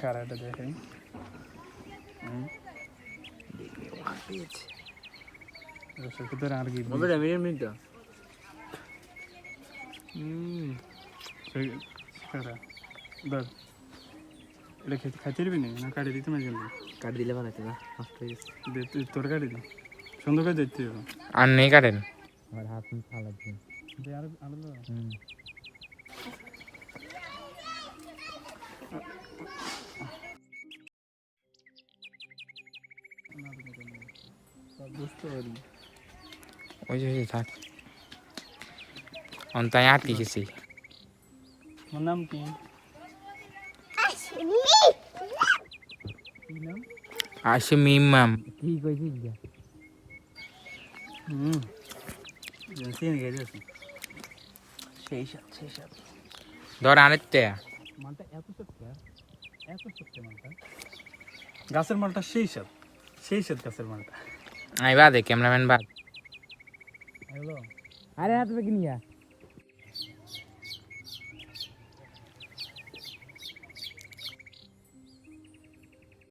কারা? এটা খেতে খাইতে পারবি না? না কাটি দিতে মাঝে কাট দিলে ভালো না তোর কাটি দে। সুন্দর করে দেখতে আর নেই কাটেন। আমার হাত মুখ ফালা ওই যে ওই যে থাক। অন্তায় আটকে গেছি। আমার নাম কি? কি নাম আসে কি কইছিস গা হুম। চিনি গেছে সেই সাথ সেই সাথ ধর আনেতে মালটা এত সত্য এত সত্য মালটা? গাছের মালটা সেই সাত সেই সাত গাছের মালটা। আই বাদে ক্যামেরাম্যান বাদ। হ্যালো। আরে হাত বেগে নিয়া